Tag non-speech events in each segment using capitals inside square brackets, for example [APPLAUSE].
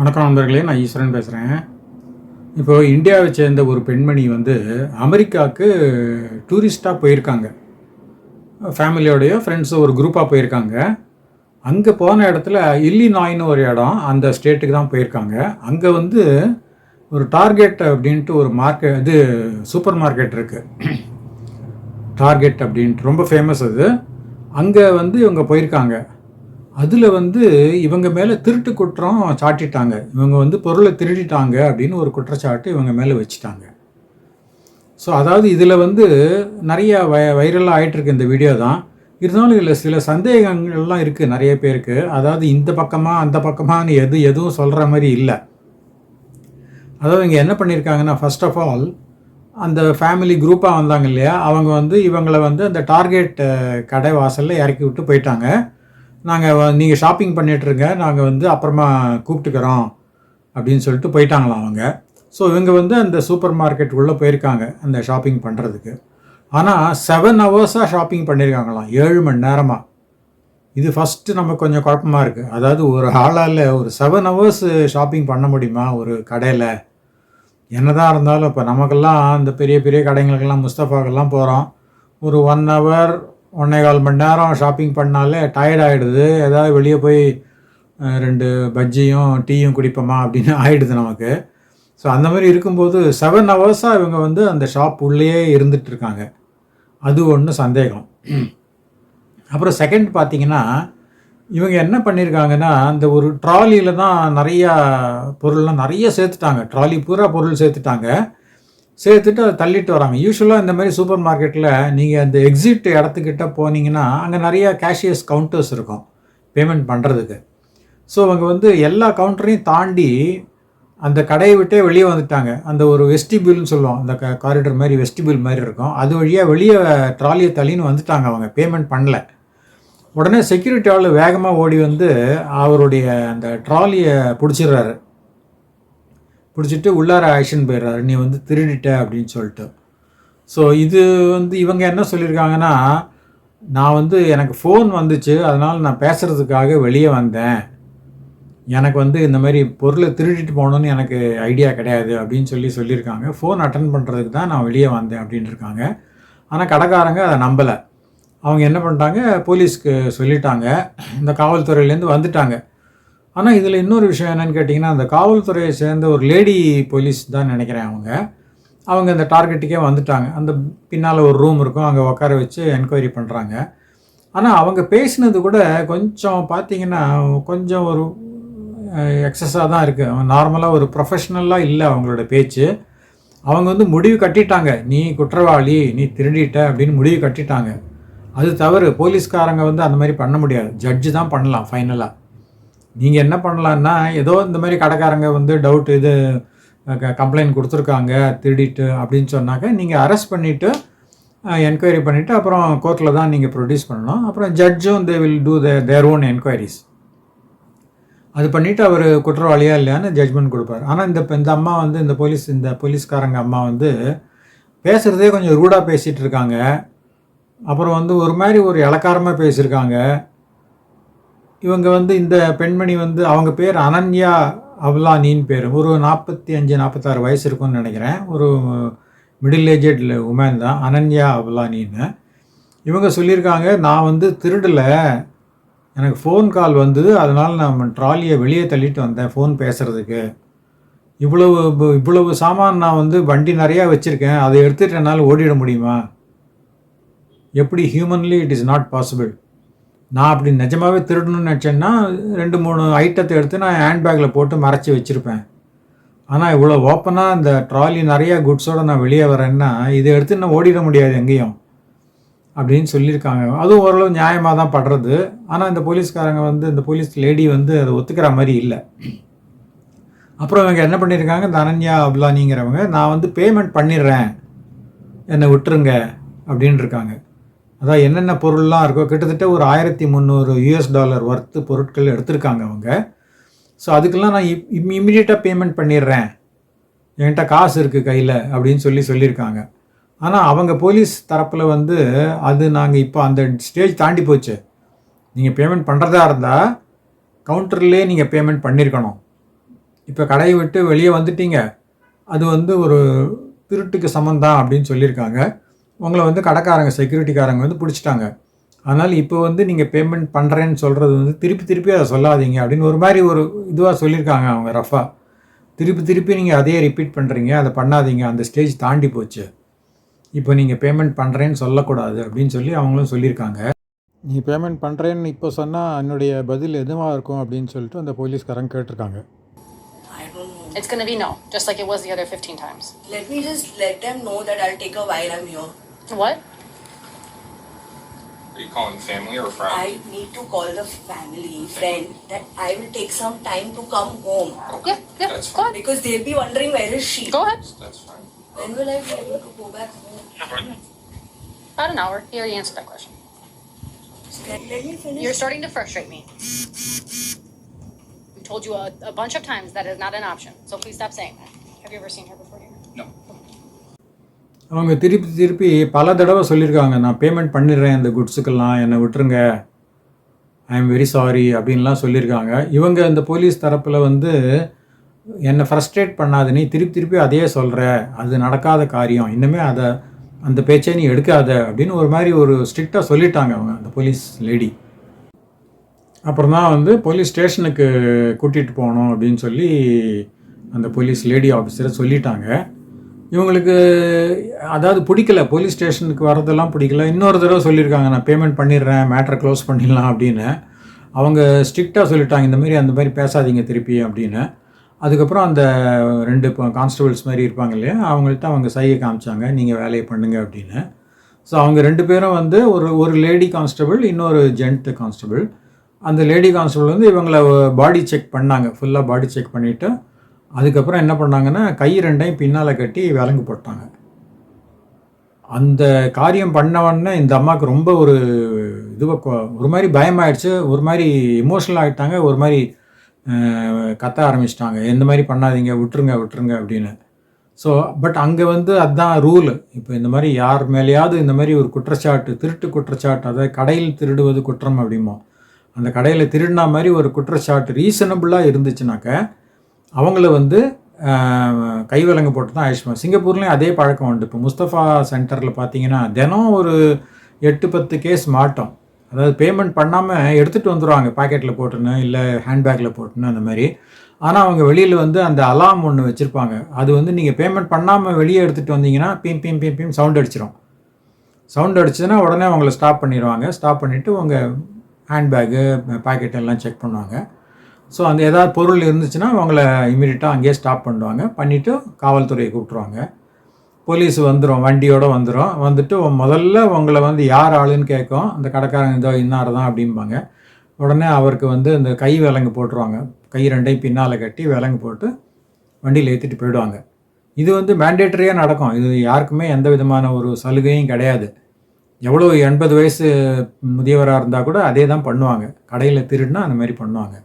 வணக்கம் நண்பர்களே நான் ஈஸ்வரன் பேசுகிறேன் இப்போ இந்தியாவை சேர்ந்த ஒரு பெண்மணி வந்து அமெரிக்காவுக்கு டூரிஸ்ட்டாக போயிருக்காங்க. ஃபேமிலியோடையோ ஃப்ரெண்ட்ஸோ ஒரு குரூப்பாக போயிருக்காங்க. அங்கே போன இடத்துல இல்லினாய்னு ஒரு இடம் அந்த ஸ்டேட்டுக்கு தான் போயிருக்காங்க. அங்கே வந்து ஒரு டார்கெட் அப்படின்ட்டு ஒரு மார்க்கெட் இது சூப்பர் மார்க்கெட் இருக்குது டார்கெட் அப்படின்ட்டு ரொம்ப ஃபேமஸ் அது. அங்கே வந்து இவங்க போயிருக்காங்க. அதில் வந்து இவங்க மேலே திருட்டு குற்றம் சாட்டிட்டாங்க. இவங்க வந்து பொருளை திருடிட்டாங்க அப்படின்னு ஒரு குற்றச்சாட்டு இவங்க மேலே வச்சுட்டாங்க. ஸோ அதாவது இதில் வந்து நிறைய வ வைரலாக ஆகிட்டுருக்கு இந்த வீடியோ தான். இருந்தாலும் இதில் சில சந்தேகங்கள்லாம் இருக்குது நிறைய பேருக்கு. அதாவது இந்த பக்கமாக அந்த பக்கமானு எது எதுவும் சொல்கிற மாதிரி இல்லை. அதாவது இங்கே என்ன பண்ணியிருக்காங்கன்னா ஃபர்ஸ்ட் ஆஃப் ஆல் அந்த ஃபேமிலி குரூப்பாக வந்தாங்க இல்லையா? அவங்க வந்து இவங்களை வந்து அந்த டார்கெட் கடை வாசலில் இறக்கி விட்டு போயிட்டாங்க. நாங்கள் நீங்கள் ஷாப்பிங் பண்ணிகிட்ருங்க நாங்கள் வந்து அப்புறமா கூப்பிட்டுக்கிறோம் அப்படின்னு சொல்லிட்டு போயிட்டாங்களாம் அவங்க. ஸோ இவங்க வந்து அந்த சூப்பர் மார்க்கெட் உள்ளே போயிருக்காங்க அந்த ஷாப்பிங் பண்ணுறதுக்கு ஆனால் செவன் ஹவர்ஸாக ஷாப்பிங் பண்ணியிருக்காங்களாம் ஏழு மணி நேரமாக இது ஃபஸ்ட்டு நமக்கு கொஞ்சம் குழப்பமாக இருக்குது அதாவது ஒரு ஆளால் ஒரு செவன் ஹவர்ஸ் ஷாப்பிங் பண்ண முடியுமா ஒரு கடையில்? என்னதான் இருந்தாலும் இப்போ நமக்கெல்லாம் இந்த பெரிய பெரிய கடைங்களுக்கெல்லாம் முஸ்தஃபாக்கெல்லாம் போகிறோம் ஒரு ஒன் ஹவர் ஒன்றே கால் மணி நேரம் ஷாப்பிங் பண்ணாலே டயர்ட் ஆகிடுது ஏதாவது வெளியே போய் ரெண்டு பஜ்ஜியும் டீயும் குடிப்போமா அப்படின்னு ஆகிடுது நமக்கு. ஸோ அந்த மாதிரி இருக்கும்போது செவன் ஹவர்ஸாக இவங்க வந்து அந்த ஷாப் உள்ளேயே இருந்துகிட்ருக்காங்க அது ஒன்று சந்தேகம். அப்புறம் செகண்ட் பார்த்தீங்கன்னா இவங்க என்ன பண்ணியிருக்காங்கன்னா அந்த ஒரு ட்ராலியில் தான் நிறையா பொருள்லாம் நிறைய சேர்த்துட்டாங்க. ட்ராலி பூரா பொருள் சேர்த்துட்டாங்க. சேர்த்துட்டு அதை தள்ளிட்டு வராங்க யூஸ்வலாக இந்த மாதிரி சூப்பர் மார்க்கெட்டில் நீங்கள் அந்த எக்ஸிட் இடத்துக்கிட்ட போனீங்கன்னா அங்கே நிறையா கேஷியர்ஸ் கவுண்டர்ஸ் இருக்கும் பேமெண்ட் பண்ணுறதுக்கு ஸோ அவங்க வந்து எல்லா கவுண்டரையும் தாண்டி அந்த கடையை விட்டே வெளியே வந்துட்டாங்க. அந்த ஒரு வெஸ்டிபியூல்னு சொல்லுவோம். அந்த க காரிடர் மாதிரி வெஸ்டிபியூல் மாதிரி இருக்கும். அது வழியாக வெளியே ட்ராலியை தள்ளின்னு வந்துட்டாங்க அவங்க. பேமெண்ட் பண்ணல. உடனே செக்யூரிட்டி ஆள் வேகமாக ஓடி வந்து அவருடைய அந்த ட்ராலியை பிடிச்சிடுறாரு. பிடிச்சிட்டு உள்ளார ஆக்ஷன் போயிடுறாரு. நீ வந்து திருடிட்ட அப்படின்னு சொல்லிட்டு. ஸோ இது வந்து இவங்க என்ன சொல்லியிருக்காங்கன்னா நான் வந்து எனக்கு ஃபோன் வந்துச்சு அதனால் நான் பேசுகிறதுக்காக வெளியே வந்தேன். எனக்கு வந்து இந்த மாதிரி பொருளை திருடிட்டு போகணுன்னு எனக்கு ஐடியா கிடையாது அப்படின்னு சொல்லி சொல்லியிருக்காங்க. ஃபோன் அட்டன் பண்ணுறதுக்கு தான் நான் வெளியே வந்தேன் அப்படின்னு இருக்காங்க. ஆனால் கடைக்காரங்க அதை நம்பலை. அவங்க என்ன பண்ணிட்டாங்க போலீஸ்க்கு சொல்லிட்டாங்க. இந்த காவல்துறையிலேருந்து வந்துட்டாங்க. ஆனால் இதில் இன்னொரு விஷயம் என்னென்னு கேட்டிங்கன்னா அந்த காவல்துறையை சேர்ந்த ஒரு லேடி போலீஸ் தான் நினைக்கிறேன் அவங்க. அவங்க அந்த டார்கெட்டுக்கே வந்துட்டாங்க. அந்த பின்னால் ஒரு ரூம் இருக்கும். அங்கே உட்கார வச்சு என்கொயரி பண்ணுறாங்க ஆனால் அவங்க பேசினது கூட கொஞ்சம் பார்த்தீங்கன்னா கொஞ்சம் ஒரு எக்ஸஸாக தான் இருக்குது அவங்க நார்மலாக ஒரு ப்ரொஃபஷ்னலாக இல்லை அவங்களோட பேச்சு. அவங்க வந்து முடிவு கட்டிட்டாங்க. நீ குற்றவாளி நீ திருடிட்ட அப்படின்னு முடிவு கட்டிட்டாங்க. அது தவறு. போலீஸ்காரங்க வந்து அந்த மாதிரி பண்ண முடியாது. ஜட்ஜு தான் பண்ணலாம் ஃபைனலாக நீங்கள் என்ன பண்ணலான்னா ஏதோ இந்த மாதிரி கடைக்காரங்க வந்து டவுட் இது கம்ப்ளைண்ட் கொடுத்துருக்காங்க திருடிட்டு அப்படின்னு சொன்னாக்க நீங்கள் அரெஸ்ட் பண்ணிவிட்டு என்கொயரி பண்ணிவிட்டு அப்புறம் கோர்ட்டில் தான் நீங்கள் ப்ரொடியூஸ் பண்ணணும். அப்புறம் ஜட்ஜும் they will do the their own enquiries அது பண்ணிவிட்டு அவர் குற்றவாளியா இல்லையான்னு ஜட்ஜ்மெண்ட் கொடுப்பார். ஆனால் இந்த இந்த அம்மா வந்து இந்த போலீஸ் இந்த போலீஸ்காரங்க அம்மா வந்து பேசுகிறதே கொஞ்சம் ரூடாக பேசிகிட்டு இருக்காங்க. அப்புறம் வந்து ஒரு மாதிரி ஒரு இலக்காரமாக பேசியிருக்காங்க. இவங்க வந்து இந்த பெண்மணி வந்து அவங்க பேர் அனன்யா அவ்லானின்னு பேர். ஒரு நாற்பத்தி அஞ்சு நாற்பத்தாறு வயசு இருக்கும்னு நினைக்கிறேன். ஒரு மிடில் ஏஜட் உமன் தான் அனன்யா அவ்லானின்னு. இவங்க சொல்லியிருக்காங்க நான் வந்து திருடலை. எனக்கு ஃபோன் கால் வந்தது அதனால் நான் ட்ராலியை வெளியே தள்ளிட்டு வந்தேன் ஃபோன் பேசுகிறதுக்கு இவ்வளவு இவ்வளவு சாமான் நான் வந்து வண்டி நிறையா வச்சுருக்கேன் அதை எடுத்துகிட்டு என்னால் ஓடிட முடியுமா? எப்படி humanly it is not possible நான் அப்படி நிஜமாவே திருடணும்னு நினச்சேன்னா ரெண்டு மூணு ஐட்டத்தை எடுத்து நான் ஹேண்ட்பேக்கில் போட்டு மறைச்சி வச்சுருப்பேன். ஆனால் இவ்வளோ ஓப்பனாக இந்த ட்ராலி நிறையா குட்ஸோடு நான் வெளியே வரேன்னா இதை எடுத்து நான் ஓடிட முடியாது எங்கேயும். அப்படின்னு சொல்லியிருக்காங்க. அதுவும் ஓரளவு நியாயமாக தான் படுறது. ஆனால் இந்த போலீஸ்காரங்க வந்து இந்த போலீஸ் லேடி வந்து அதை ஒத்துக்கிற மாதிரி இல்லை. அப்புறம் இவங்க என்ன பண்ணியிருக்காங்க? இந்த அனன்யா அப்லானிங்கிறவங்க நான் வந்து பேமெண்ட் பண்ணிடுறேன். என்னை விட்டுருங்க. அப்படின்னு இருக்காங்க. அதான் என்னென்ன பொருள்லாம் இருக்கோ கிட்டத்தட்ட ஒரு ஆயிரத்தி முந்நூறு யூஎஸ் டாலர் ஒர்த்து பொருட்கள் எடுத்திருக்காங்க அவங்க. ஸோ அதுக்கெல்லாம் நான் இப் இம்மிடியேட்டாக பேமெண்ட் பண்ணிடுறேன். என்கிட்ட காசு இருக்குது கையில் அப்படின்னு சொல்லி சொல்லியிருக்காங்க. ஆனால் அவங்க போலீஸ் தரப்பில் வந்து அது நாங்கள் இப்போ அந்த ஸ்டேஜ் தாண்டி போச்சு. நீங்கள் பேமெண்ட் பண்ணுறதா இருந்தால் கவுண்டர்லேயே நீங்கள் பேமெண்ட் பண்ணியிருக்கணும் இப்போ கடையை விட்டு வெளியே வந்துட்டீங்க. அது வந்து ஒரு திருட்டுக்கு சமந்தான் அப்படின்னு சொல்லியிருக்காங்க. உங்களை வந்து கடைக்காரங்க செக்யூரிட்டிக்காரங்க வந்து பிடிச்சிட்டாங்க அதனால் இப்போ வந்து நீங்கள் பேமெண்ட் பண்ணுறேன்னு சொல்கிறது வந்து திருப்பி திருப்பி அதை சொல்லாதீங்க அப்படின்னு ஒரு மாதிரி ஒரு இதுவாக சொல்லியிருக்காங்க அவங்க ரஃபா திருப்பி திருப்பி நீங்கள் அதையே ரிப்பீட் பண்ணுறீங்க அதை பண்ணாதீங்க அந்த ஸ்டேஜ் தாண்டி போச்சு இப்போ நீங்கள் பேமெண்ட் பண்ணுறேன்னு சொல்லக்கூடாது அப்படின்னு சொல்லி அவங்களும் சொல்லியிருக்காங்க நீ பேமெண்ட் பண்ணுறேன்னு இப்போ சொன்னால் என்னுடைய பதில் எதுவாக இருக்கும் அப்படின்னு சொல்லிட்டு அந்த போலீஸ்காரங்க கேட்டிருக்காங்க I don't know. It's gonna be no, just like it was the other 15 times. Let me just let them know that I'll take a while I'm here. What? Are you calling family or friends? I need to call the family, friend, that I will take some time to come home. Yeah, yeah, That's go ahead. Because they'll be wondering where is she? Go ahead. That's fine. When will I be able to go back home? About an hour. You already answered that question. Let, let me finish. You're starting to frustrate me. We told you a, a bunch of times that is not an option, so please stop saying that. Have you ever seen her before here? No. அவங்க திருப்பி திருப்பி பல தடவை சொல்லியிருக்காங்க நான் payment பண்ணிடுறேன் இந்த குட்ஸுக்கெல்லாம் என்னை விட்டுருங்க. ஐ எம் வெரி சாரி அப்படின்லாம் சொல்லியிருக்காங்க. இவங்க இந்த போலீஸ் தரப்பில் வந்து என்னை ஃப்ரஸ்ட்ரேட் பண்ணாத நீ திருப்பி திருப்பி அதையே சொல்கிற அது நடக்காத காரியம். இன்னுமே அதை அந்த பேச்சை நீ எடுக்காத அப்படின்னு ஒரு மாதிரி ஒரு ஸ்ட்ரிக்டாக சொல்லிட்டாங்க அவங்க அந்த போலீஸ் லேடி அப்புறம் தான் வந்து போலீஸ் ஸ்டேஷனுக்கு கூட்டிகிட்டு போகணும் அப்படின்னு சொல்லி அந்த போலீஸ் லேடி ஆஃபீஸரை சொல்லிட்டாங்க. இவங்களுக்கு அதாவது பிடிக்கல போலீஸ் ஸ்டேஷனுக்கு வரதெல்லாம் பிடிக்கல. இன்னொரு தடவை சொல்லியிருக்காங்க நான் பேமெண்ட் பண்ணிடுறேன் மேட்ரை க்ளோஸ் பண்ணிடலாம் அப்படின்னு. அவங்க ஸ்ட்ரிக்டாக சொல்லிட்டாங்க இந்த மாதிரி அந்த மாதிரி பேசாதீங்க திருப்பி அப்படின்னு. அதுக்கப்புறம் அந்த ரெண்டு கான்ஸ்டபிள்ஸ் மாதிரி இருப்பாங்க இல்லையா அவங்கள்ட்ட அவங்க சையை காமிச்சாங்க நீங்கள் வேலையை பண்ணுங்க அப்படின்னு. ஸோ அவங்க ரெண்டு பேரும் வந்து ஒரு ஒரு லேடி கான்ஸ்டபிள் இன்னொரு ஜென்ட் கான்ஸ்டபிள் அந்த லேடி கான்ஸ்டபிள் வந்து இவங்களை பாடி செக் பண்ணாங்க ஃபுல்லாக பாடி செக் பண்ணிவிட்டு அதுக்கப்புறம் என்ன பண்ணாங்கன்னா கை ரெண்டையும் பின்னால் கட்டி விலங்கு போட்டாங்க. அந்த காரியம் பண்ணவொடனே இந்த அம்மாவுக்கு ரொம்ப ஒரு இதுவாக ஒரு மாதிரி பயமாயிடுச்சு. ஒரு மாதிரி இமோஷனல் ஆகிட்டாங்க ஒரு மாதிரி கத்த ஆரம்பிச்சிட்டாங்க. எந்த மாதிரி பண்ணாதீங்க. விட்டுருங்க விட்டுருங்க அப்படின்னு. ஸோ பட் அங்கே வந்து அதுதான் ரூல் இப்போ இந்த மாதிரி யார் மேலேயாவது இந்த மாதிரி ஒரு குற்றச்சாட்டு திருட்டு குற்றச்சாட்டு அதாவது கடையில் திருடுவது குற்றம் அப்படிமோ அந்த கடையில் திருடினா மாதிரி ஒரு குற்றச்சாட்டு ரீசனபுளாக இருந்துச்சுனாக்க அவங்கள வந்து கைவிலங்கு போட்டு தான் ஆயுஷ்மா சிங்கப்பூர்லேயும் அதே பழக்கம் உண்டு. இப்போ முஸ்தபா சென்டரில் பார்த்தீங்கன்னா தினம் ஒரு எட்டு பத்து கேஸ் மாட்டோம். அதாவது பேமெண்ட் பண்ணாமல் எடுத்துகிட்டு வந்துடுவாங்க பாக்கெட்டில் போட்டுன்னு இல்லை ஹேண்ட்பேக்கில் போட்டுன்னு அந்த மாதிரி. ஆனால் அவங்க வெளியில் வந்து அந்த அலாம் ஒன்று வச்சுருப்பாங்க. அது வந்து நீங்கள் பேமெண்ட் பண்ணாமல் வெளியே எடுத்துகிட்டு வந்தீங்கன்னா beep beep beep beep sound அடிச்சிடும் சவுண்ட் அடிச்சதுன்னா உடனே அவங்கள ஸ்டாப் பண்ணிடுவாங்க ஸ்டாப் பண்ணிவிட்டு உங்கள் ஹேண்ட்பேக்கு பாக்கெட் எல்லாம் செக் பண்ணுவாங்க. ஸோ அந்த ஏதாவது பொருள் இருந்துச்சுன்னா அவங்கள இமீடியட்டாக அங்கேயே ஸ்டாப் பண்ணுவாங்க. பண்ணிவிட்டு காவல்துறையை கூப்பிட்ருவாங்க போலீஸ் வந்துடும் வண்டியோட வந்துடும் வந்துட்டு முதல்ல உங்களை வந்து யார் ஆளுன்னு கேட்கும். அந்த கடைக்காரங்க இதோ இன்னார் தான் அப்படிம்பாங்க. உடனே அவருக்கு வந்து இந்த கை விலங்கு போட்டுருவாங்க. கை ரெண்டையும் பின்னால் கட்டி விலங்கு போட்டு வண்டியில் ஏற்றிட்டு போயிடுவாங்க. இது வந்து மேண்டேட்டரியாக நடக்கும். இது யாருக்குமே எந்த விதமான ஒரு சலுகையும் கிடையாது. எவ்வளோ எண்பது வயசு முதியவராக இருந்தால் கூட அதே தான் பண்ணுவாங்க. கடையில் திருடினா அந்த மாதிரி பண்ணுவாங்க.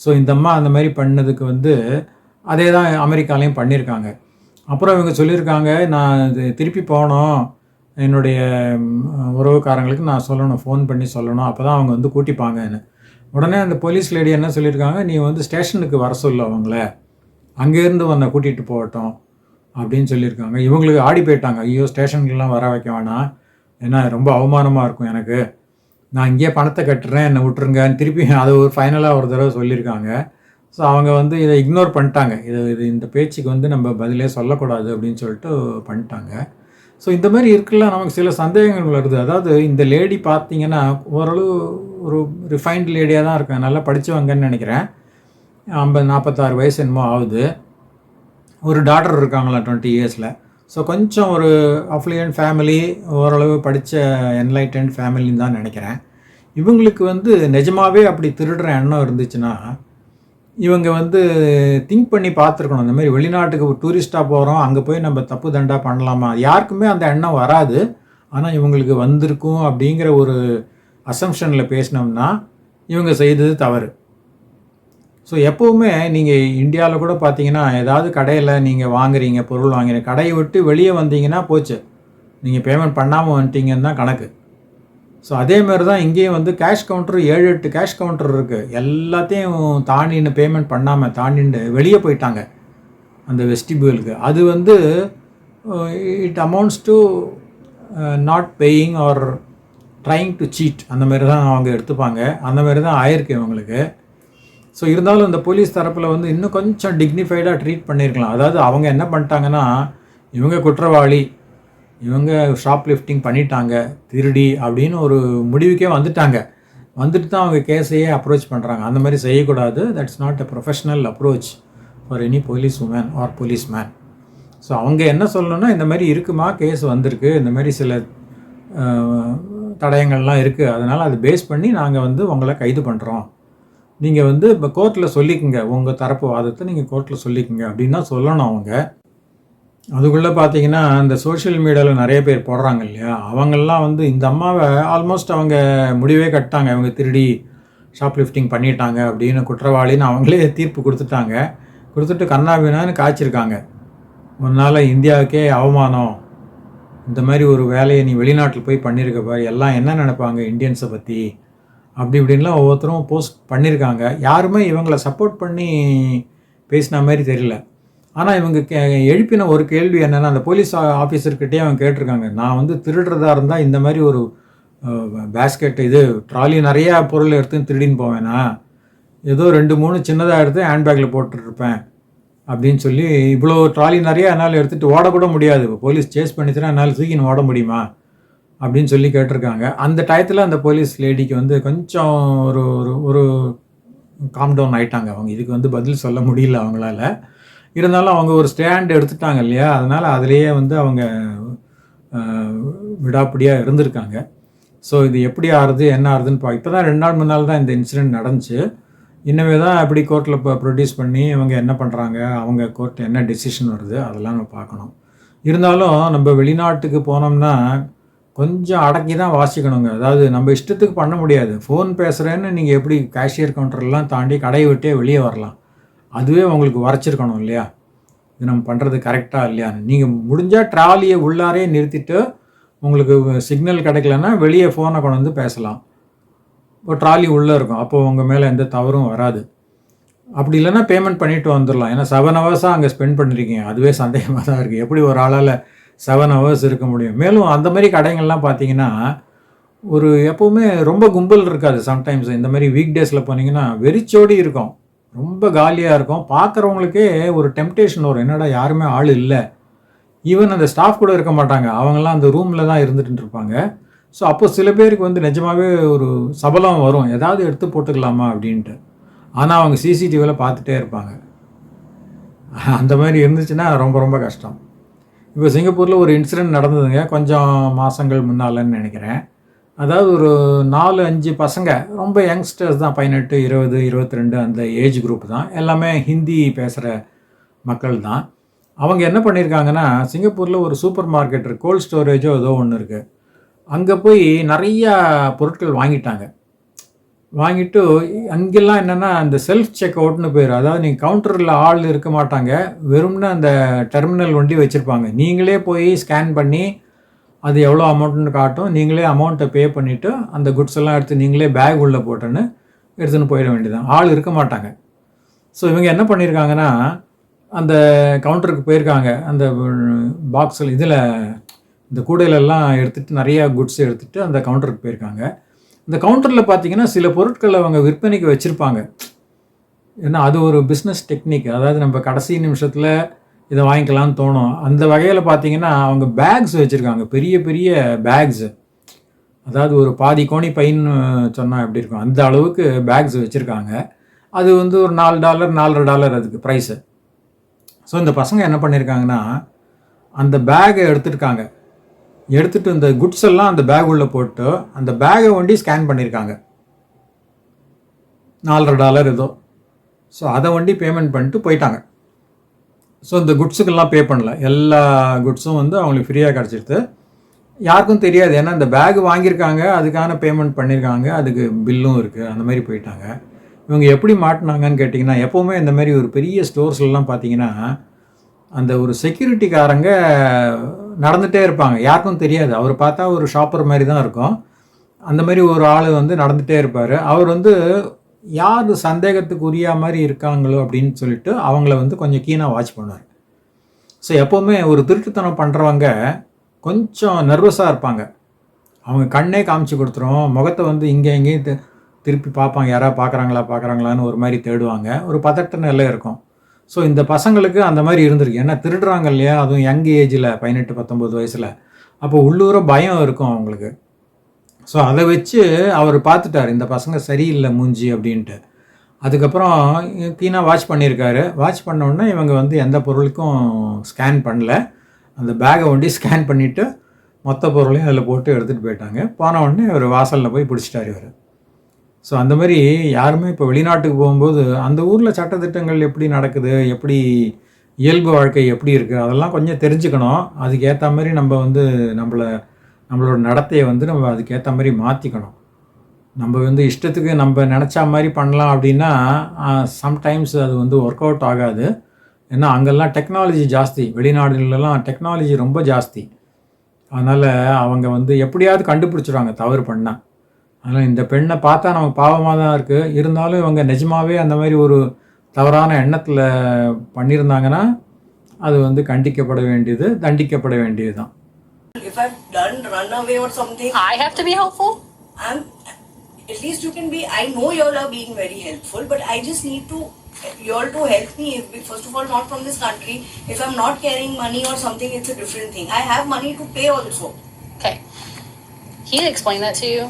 ஸோ இந்த அம்மா அந்த மாதிரி பண்ணதுக்கு வந்து அதே தான் அமெரிக்காலையும் பண்ணியிருக்காங்க அப்புறம் இவங்க சொல்லியிருக்காங்க நான் இது திருப்பி போகணும். என்னுடைய உறவுக்காரங்களுக்கு நான் சொல்லணும் ஃபோன் பண்ணி சொல்லணும். அப்போ தான் அவங்க வந்து கூட்டிப்பாங்கன்னு. உடனே அந்த போலீஸ் லேடி என்ன சொல்லியிருக்காங்க நீ வந்து ஸ்டேஷனுக்கு வர சொல்ல அவங்கள. அங்கேருந்து உன்னை கூட்டிகிட்டு போகட்டும். அப்படின்னு சொல்லியிருக்காங்க இவங்களுக்கு ஆடி போயிட்டாங்க. ஐயோ ஸ்டேஷனுக்கெல்லாம் வர வைக்க வேணாம். ஏன்னா ரொம்ப அவமானமாக இருக்கும் எனக்கு. நான் இங்கேயே பணத்தை கட்டுறேன் என்னை விட்டுருங்கன்னு திருப்பி [LAUGHS] அதை ஒரு ஃபைனலாக ஒரு தடவை சொல்லியிருக்காங்க. ஸோ அவங்க வந்து இதை இக்னோர் பண்ணிட்டாங்க. இது இது இந்த பேச்சுக்கு வந்து நம்ம பதிலே சொல்லக்கூடாது அப்படின்னு சொல்லிட்டு பண்ணிட்டாங்க. ஸோ இந்த மாதிரி இருக்குல்ல நமக்கு சில சந்தேகங்கள் வருது. அதாவது இந்த லேடி பார்த்தீங்கன்னா ஓரளவு ஒரு ரிஃபைன்ட் லேடியாக தான் இருக்காங்க. நல்லா படித்தவங்கன்னு நினைக்கிறேன். ஐம்பது நாற்பத்தாறு வயசு என்னமோ ஆகுது. ஒரு டாக்டர் இருக்காங்களா டுவெண்ட்டி இயர்ஸில் ஸோ கொஞ்சம் ஒரு அஃப்ளியன்ட் ஃபேமிலி ஓரளவு படித்த என்லைட்டன்ட் ஃபேமிலின்னு தான் நினைக்கிறேன். இவங்களுக்கு வந்து நிஜமாவே அப்படி திருடுற எண்ணம் இருந்துச்சுன்னா இவங்க வந்து திங்க் பண்ணி பார்த்துருக்கணும். இந்த மாதிரி வெளிநாட்டுக்கு டூரிஸ்ட்டாக போகிறோம் அங்கே போய் நம்ம தப்பு தண்டா பண்ணலாமா? யாருக்குமே அந்த எண்ணம் வராது. ஆனால் இவங்களுக்கு வந்திருக்கும் அப்படிங்கிற ஒரு அசம்ஷனில் பேசினோம்னா இவங்க செய்தது தவறு. ஸோ எப்போவுமே நீங்கள் இந்தியாவில் கூட பார்த்தீங்கன்னா ஏதாவது கடையில் நீங்கள் வாங்குறீங்க பொருள் வாங்குறீங்க கடையை விட்டு வெளியே வந்தீங்கன்னா போச்சு. நீங்கள் பேமெண்ட் பண்ணாமல் வந்துட்டீங்கன்னு தான் கணக்கு. ஸோ அதேமாரி தான் இங்கேயும் வந்து கேஷ் கவுண்டர் ஏழு எட்டு கேஷ் கவுண்டர் இருக்குது எல்லாத்தையும் தாண்டின்னு பேமெண்ட் பண்ணாமல் தாண்டின்னு வெளியே போயிட்டாங்க. அந்த வெஸ்டிபியூலுக்கு அது வந்து it amounts to not paying or trying to cheat அந்த மாதிரி தான் அவங்க எடுத்துப்பாங்க. அந்த மாதிரி தான் ஆயிருக்கு இவங்களுக்கு. ஸோ இருந்தாலும் இந்த போலீஸ் தரப்பில் வந்து இன்னும் கொஞ்சம் டிக்னிஃபைடாக ட்ரீட் பண்ணியிருக்கலாம் அதாவது அவங்க என்ன பண்ணிட்டாங்கன்னா இவங்க குற்றவாளி இவங்க ஷாப் லிஃப்டிங் பண்ணிட்டாங்க திருடி அப்படின்னு ஒரு முடிவுக்கே வந்துட்டாங்க. வந்துட்டு தான் அவங்க கேஸையே அப்ரோச் பண்ணுறாங்க அந்த மாதிரி செய்யக்கூடாது. That's not a professional approach for any police woman or police man so அவங்க என்ன சொல்லணும்னா இந்த மாதிரி இருக்குமா கேஸ் வந்திருக்கு. இந்த மாதிரி சில தடயங்கள்லாம் இருக்குது அதனால் அதை பேஸ் பண்ணி நாங்கள் வந்து உங்களை கைது பண்ணுறோம் நீங்கள் வந்து இப்போ கோர்ட்டில் சொல்லிக்கோங்க. உங்கள் தரப்பு வாதத்தை நீங்கள் கோர்ட்டில் சொல்லிக்கோங்க. அப்படின்னு தான் சொல்லணும் அவங்க. அதுக்குள்ளே பார்த்தீங்கன்னா இந்த சோஷியல் மீடியாவில் நிறைய பேர் போடுறாங்க இல்லையா? அவங்கெல்லாம் வந்து இந்த அம்மாவை ஆல்மோஸ்ட் அவங்க முடிவே கட்டாங்க இவங்க திருடி ஷாப் லிஃப்டிங் பண்ணிட்டாங்க அப்படின்னு குற்றவாளின்னு அவங்களே தீர்ப்பு கொடுத்துட்டாங்க. கொடுத்துட்டு கண்ணாபினான்னு காய்ச்சிருக்காங்க. உன்னால் இந்தியாவுக்கே அவமானம். இந்த மாதிரி ஒரு வேலையை நீ வெளிநாட்டில் போய் பண்ணியிருக்க பாரு. எல்லாம் என்ன நினைப்பாங்க? இந்தியன்ஸை பற்றி அப்படி இப்படின்லாம் ஒவ்வொருத்தரும் போஸ்ட் பண்ணியிருக்காங்க. யாருமே இவங்களை சப்போர்ட் பண்ணி பேசின மாதிரி தெரியல. ஆனால் இவங்க கே எழுப்பின ஒரு கேள்வி என்னென்னா அந்த போலீஸ் ஆஃபீஸர்கிட்டே அவங்க கேட்டிருக்காங்க. நான் வந்து திருடுறதா இருந்தால் இந்த மாதிரி ஒரு பேஸ்கெட் இது ட்ராலி நிறையா பொருள் எடுத்து திருடின்னு போவேனா? ஏதோ ரெண்டு மூணு சின்னதாக எடுத்து ஹேண்ட்பேக்கில் போட்டுருப்பேன் அப்படின்னு சொல்லி இவ்வளோ ட்ராலி நிறையா என்னால் எடுத்துகிட்டு ஓடக்கூட முடியாது. இப்போ போலீஸ் சேஸ் பண்ணிச்சுன்னா என்னால் தூக்கின்னு ஓட முடியுமா? அப்படின்னு சொல்லி கேட்டிருக்காங்க. அந்த டயத்தில் அந்த போலீஸ் லேடிக்கு வந்து கொஞ்சம் ஒரு ஒரு ஒரு காம் டவுன் ஆயிட்டாங்க. அவங்க இதுக்கு வந்து பதில் சொல்ல முடியல அவங்களால. இருந்தாலும் அவங்க ஒரு ஸ்டாண்ட் எடுத்துட்டாங்க இல்லையா? அதனால் அதிலேயே வந்து அவங்க விடாப்பிடியாக இருந்திருக்காங்க. ஸோ இது எப்படி ஆறுது என்ன ஆறுதுன்னு பா இப்போ தான் ரெண்டு நாள் மூணு நாள் தான் இந்த இன்சிடென்ட் நடந்துச்சு. இன்னமே தான் எப்படி கோர்ட்டில் இப்போ ப்ரொடியூஸ் பண்ணி இவங்க என்ன பண்ணுறாங்க அவங்க கோர்ட் என்ன டெசிஷன் வருது அதெல்லாம் நம்ம பார்க்கணும். இருந்தாலும் நம்ம வெளிநாட்டுக்கு போனோம்னா கொஞ்சம் அடக்கி தான் வாசிக்கணுங்க. அதாவது நம்ம இஷ்டத்துக்கு பண்ண முடியாது. ஃபோன் பேசுகிறேன்னு நீங்கள் எப்படி கேஷியர் கவுண்டர்லாம் தாண்டி கடையை விட்டே வெளியே வரலாம். அதுவே உங்களுக்கு வரைச்சிருக்கணும் இல்லையா? இது நம்ம பண்ணுறது கரெக்டாக இல்லையான்னு. நீங்கள் முடிஞ்சால் ட்ராலியை உள்ளாரே நிறுத்திட்டு உங்களுக்கு சிக்னல் கிடைக்கலன்னா வெளியே ஃபோனை கொண்டு வந்து பேசலாம். இப்போ ட்ராலி உள்ளே இருக்கும். அப்போ உங்கள் மேலே எந்த தவறும் வராது. அப்படி இல்லைன்னா பேமெண்ட் பண்ணிவிட்டு வந்துடலாம். ஏன்னா செவன் ஹவர்ஸாக அங்கே ஸ்பெண்ட் பண்ணியிருக்கீங்க அதுவே சந்தேகமாக தான் இருக்குது எப்படி ஒரு ஆளால் செவன் ஹவர்ஸ் இருக்க முடியும். மேலும் அந்த மாதிரி கடைகள்லாம் பார்த்தீங்கன்னா ஒரு எப்போவுமே ரொம்ப கும்பல் இருக்காது சம்டைம்ஸ் இந்த மாதிரி வீக் டேஸில் போனீங்கன்னா வெறிச்சோடி இருக்கும். ரொம்ப காலியாக இருக்கும். பார்க்குறவங்களுக்கே ஒரு டெம்டேஷன் வரும். என்னடா யாருமே ஆள் இல்லை. ஈவன் அந்த ஸ்டாஃப் கூட இருக்க மாட்டாங்க. அவங்கெல்லாம் அந்த ரூமில் தான் இருந்துகிட்டு இருப்பாங்க. ஸோ அப்போ சில பேருக்கு வந்து நிஜமாகவே ஒரு சபலம் வரும். ஏதாவது எடுத்து போட்டுக்கலாமா அப்படின்ட்டு. ஆனால் அவங்க சிசிடிவியில் பார்த்துட்டே இருப்பாங்க. அந்த மாதிரி இருந்துச்சுன்னா ரொம்ப ரொம்ப கஷ்டம். இப்போ சிங்கப்பூரில் ஒரு இன்சிடென்ட் நடந்ததுங்க. கொஞ்சம் மாதங்கள் முன்னாலன்னு நினைக்கிறேன். அதாவது ஒரு நாலு அஞ்சு பசங்க ரொம்ப யங்ஸ்டர்ஸ் தான் பதினெட்டு இருபது இருபத்தி ரெண்டு அந்த ஏஜ் குரூப் தான். எல்லாமே ஹிந்தி பேசுகிற மக்கள் தான். அவங்க என்ன பண்ணியிருக்காங்கன்னா சிங்கப்பூரில் ஒரு சூப்பர் மார்க்கெட் இருக்குது கோல்ட் ஸ்டோரேஜோ ஏதோ ஒன்று இருக்குது அங்கே போய் நிறையா பொருட்கள் வாங்கிட்டாங்க. வாங்கிட்டு அங்கெல்லாம் என்னென்னா அந்த செல்ஃப் செக் அவுட்னு பேர். அதாவது நீங்கள் கவுண்டரில் ஆள் இருக்க மாட்டாங்க. வெறும்னு அந்த டெர்மினல் வண்டி வச்சுருப்பாங்க. நீங்களே போய் ஸ்கேன் பண்ணி அது எவ்வளோ அமௌண்ட்னு காட்டும். நீங்களே அமௌண்ட்டை பே பண்ணிவிட்டு அந்த குட்ஸ் எல்லாம் எடுத்து நீங்களே பேக் உள்ளே போட்டுன்னு எடுத்துன்னு போயிட வேண்டியதான் ஆள் இருக்க மாட்டாங்க. ஸோ இவங்க என்ன பண்ணியிருக்காங்கன்னா அந்த கவுண்டருக்கு போயிருக்காங்க. அந்த பாக்ஸில் இதில் இந்த கூடையிலெல்லாம் எடுத்துகிட்டு நிறையா குட்ஸ் எடுத்துகிட்டு அந்த கவுண்டருக்கு போயிருக்காங்க. இந்த கவுண்டரில் பார்த்தீங்கன்னா சில பொருட்களை அவங்க விற்பனைக்கு வச்சுருப்பாங்க. ஏன்னா அது ஒரு பிஸ்னஸ் டெக்னிக் அதாவது நம்ம கடைசி நிமிஷத்தில் இதை வாங்கிக்கலாம்னு தோணும். அந்த வகையில் பார்த்தீங்கன்னா அவங்க பேக்ஸ் வச்சுருக்காங்க. பெரிய பெரிய பேக்ஸு அதாவது ஒரு பாதி கோணி பைன்னு சொன்னால் எப்படி இருக்கும்? அந்த அளவுக்கு பேக்ஸ் வச்சுருக்காங்க. அது வந்து ஒரு நாலு டாலர் நாலரை டாலர் அதுக்கு ப்ரைஸு ஸோ இந்த பசங்க என்ன பண்ணியிருக்காங்கன்னா அந்த பேக்கை எடுத்துருக்காங்க. எடுத்துகிட்டு இந்த குட்ஸ் எல்லாம் அந்த பேக் உள்ளே போட்டு அந்த பேகை வண்டி ஸ்கேன் பண்ணியிருக்காங்க நாலரை டாலர் ஏதோ. ஸோ அதை வண்டி பேமெண்ட் பண்ணிட்டு போயிட்டாங்க. ஸோ இந்த குட்ஸுக்கெல்லாம் பே பண்ணல. எல்லா குட்ஸும் வந்து அவங்களுக்கு ஃப்ரீயாக கிடச்சிடுது யாருக்கும் தெரியாது. ஏன்னா இந்த பேக் வாங்கியிருக்காங்க அதுக்கான பேமெண்ட் பண்ணியிருக்காங்க அதுக்கு பில்லும் இருக்குது அந்த மாதிரி போயிட்டாங்க. இவங்க எப்படி மாட்டினாங்கன்னு கேட்டிங்கன்னா எப்போவுமே இந்த மாதிரி ஒரு பெரிய ஸ்டோர்ஸ்லாம் பார்த்தீங்கன்னா அந்த ஒரு செக்யூரிட்டிக்காரங்க நடந்துகிட்டே இருப்பாங்க. யாருக்கும் தெரியாது. அவர் பார்த்தா ஒரு ஷாப்பர் மாதிரி தான் இருக்கும். அந்த மாதிரி ஒரு ஆள் வந்து நடந்துகிட்டே இருப்பார். அவர் வந்து யார் சந்தேகத்துக்கு உரிய மாதிரி இருக்காங்களோ அப்படின்னு சொல்லிட்டு அவங்கள வந்து கொஞ்சம் கீனாக வாட்ச் பண்ணுவார். ஸோ எப்போவுமே ஒரு திருட்டுத்தனம் பண்ணுறவங்க கொஞ்சம் நர்வஸாக இருப்பாங்க. அவங்க கண்ணே காமிச்சு கொடுத்துரும். முகத்தை வந்து இங்கே எங்கேயும் திருப்பி பார்ப்பாங்க. யாராவது பார்க்குறாங்களா பார்க்குறாங்களான்னு ஒரு மாதிரி தேடுவாங்க. ஒரு பதட்ட நிலை இருக்கும். ஸோ இந்த பசங்களுக்கு அந்த மாதிரி இருந்திருக்கு. ஏன்னா திருடுறாங்க இல்லையா? அதுவும் யங் ஏஜில் பதினெட்டு பத்தொம்போது வயசில். அப்போ உள்ளூர பயம் இருக்கும் அவங்களுக்கு. ஸோ அதை வச்சு அவர் பார்த்துட்டார் இந்த பசங்க சரியில்லை மூஞ்சி அப்படின்ட்டு. அதுக்கப்புறம் கீனாக வாட்ச் பண்ணியிருக்காரு. வாட்ச் பண்ண உடனே இவங்க வந்து எந்த பொருளுக்கும் ஸ்கேன் பண்ணல. அந்த பேகை ஒண்டி ஸ்கேன் பண்ணிவிட்டு மொத்த பொருளையும் அதில் போட்டு எடுத்துகிட்டு போயிட்டாங்க. போன உடனே இவர் வாசலில் போய் பிடிச்சிட்டார் இவர். ஸோ அந்த மாதிரி யாருமே இப்போ வெளிநாட்டுக்கு போகும்போது அந்த ஊரில் சட்டத்திட்டங்கள் எப்படி நடக்குது? எப்படி இயல்பு வாழ்க்கை எப்படி இருக்குது அதெல்லாம் கொஞ்சம் தெரிஞ்சுக்கணும். அதுக்கேற்ற மாதிரி நம்ம வந்து நம்மளை நம்மளோட நடத்தையை வந்து நம்ம அதுக்கேற்ற மாதிரி மாற்றிக்கணும் நம்ம வந்து இஷ்டத்துக்கு நம்ம நினச்சா மாதிரி பண்ணலாம் அப்படின்னா சம்டைம்ஸ் அது வந்து ஒர்க் அவுட் ஆகாது. ஏன்னா அங்கெல்லாம் டெக்னாலஜி ஜாஸ்தி. வெளிநாடுகளெல்லாம் டெக்னாலஜி ரொம்ப ஜாஸ்தி. அதனால் அவங்க வந்து எப்படியாவது கண்டுபிடிச்சிடுவாங்க தவறு பண்ணால் அதனால் இந்த பெண்ணை பார்த்தா நமக்கு பாவமாக தான் இருக்குது இருந்தாலும் இவங்க நிஜமாவே அந்த மாதிரி ஒரு தவறான எண்ணத்தில் பண்ணியிருந்தாங்கன்னா அது வந்து கண்டிக்கப்பட வேண்டியது தண்டிக்கப்பட வேண்டியது தான் If I've done run away or something, I have to be helpful. I'm at least you can be. I know you all are being very helpful, but I just need to you all to help me. If, first of all, not from this country. If I'm not carrying money or something, it's a different thing. I have money to pay also. Okay. He explained that to you.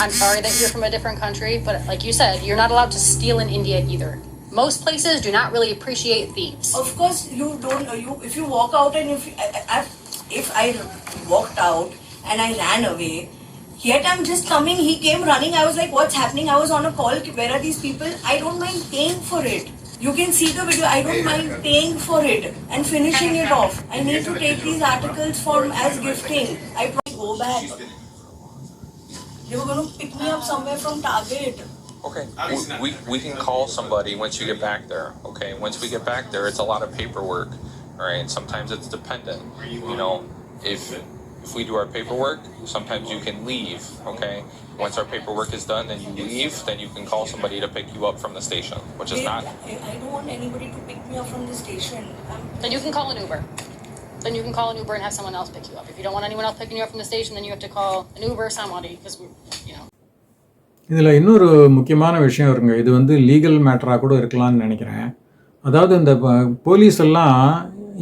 I'm sorry that you're from a different country, but like you said, you're not allowed to steal in India either. Most places do not really appreciate thieves. Of course, you don't. uh, You if you walk out and if I, I, if I walked out and I ran away, yet I'm just coming. He came running. I was like, "What's happening?" I was on a call. Where are these people? I don't mind paying for it. You can see the video. I don't mind paying for it and finishing it off. I need to take these articles for as gifting. I go back. They were going to pick me up somewhere from Target. Okay, we, we, we can call somebody once you get back there, okay? Once we get back there, it's a lot of paperwork, all right? Sometimes it's dependent, you know? If, if we do our paperwork, sometimes you can leave, okay? Once our paperwork is done and you leave, then you can call somebody to pick you up from the station, which is They- not, I, I don't want anybody to pick me up from the station. I'm, Then you can call an Uber. Then you can call an Uber and have someone else pick you up. If you don't want anyone else picking you up from the station, then you have to call an Uber, somebody, because we, you know. இதில் இன்னொரு முக்கியமான விஷயம் இருங்க. இது வந்து legal மேட்டராக கூட இருக்கலாம்னு நினைக்கிறேன். அதாவது இந்த போலீஸ் எல்லாம்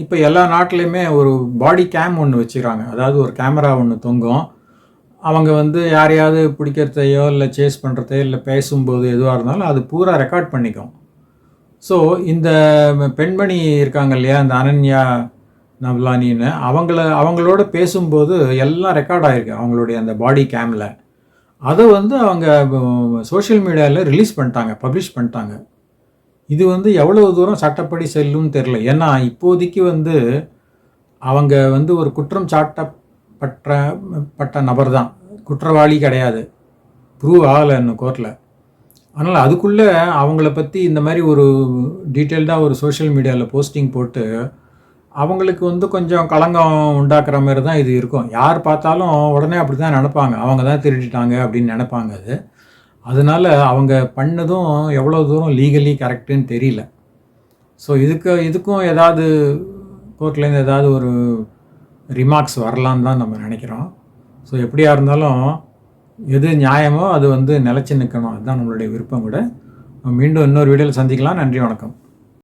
இப்போ எல்லா நாட்டிலையுமே ஒரு பாடி கேம் ஒன்று வச்சுக்கிறாங்க. அதாவது ஒரு கேமரா ஒன்று தொங்கும். அவங்க வந்து யாரையாவது பிடிக்கிறதையோ இல்லை சேஸ் பண்ணுறதையோ இல்லை பேசும்போது எதுவாக இருந்தாலும் அது பூரா ரெக்கார்ட் பண்ணிக்கும். ஸோ இந்த பெண்மணி இருக்காங்க இல்லையா? இந்த அனன்யா நவ்லானின்னு அவங்கள அவங்களோட பேசும்போது எல்லாம் ரெக்கார்ட் ஆகிருக்கு அவங்களுடைய அந்த பாடி கேமில் அதை வந்து அவங்க சோஷியல் மீடியாவில் ரிலீஸ் பண்ணிட்டாங்க பப்ளிஷ் பண்ணிட்டாங்க. இது வந்து எவ்வளவு தூரம் சட்டப்படி செல்லும்னு தெரில ஏன்னா இப்போதைக்கு வந்து அவங்க வந்து ஒரு குற்றம் சாட்டப்பட்ட பட்ட நபர் தான் குற்றவாளி கிடையாது. ப்ரூவ் ஆகலை இன்னும் கோர்ட்டில் அதனால் அதுக்குள்ளே அவங்கள பற்றி இந்த மாதிரி ஒரு டீட்டெயில்டாக ஒரு சோஷியல் மீடியாவில் போஸ்டிங் போட்டு அவங்களுக்கு வந்து கொஞ்சம் களங்கம் உண்டாக்குற மாதிரி தான் இது இருக்கும். யார் பார்த்தாலும் உடனே அப்படி தான் நினப்பாங்க. அவங்க தான் திருடிட்டாங்க அப்படின்னு நினைப்பாங்க அது. அதனால அவங்க பண்ணதும் எவ்வளோ தூரம் லீகலி கரெக்டுன்னு தெரியல. ஸோ இதுக்கு இதுக்கும் ஏதாவது கோர்ட்லேருந்து ஏதாவது ஒரு ரிமார்க்ஸ் வரலான்னு தான் நம்ம நினைக்கிறோம். ஸோ எப்படியா இருந்தாலும் எது நியாயமோ அது வந்து நிலச்சி நிற்கணும் அதுதான் நம்மளுடைய விருப்பம் கூட. மீண்டும் இன்னொரு வீடியோவில் சந்திக்கலாம். நன்றி வணக்கம்.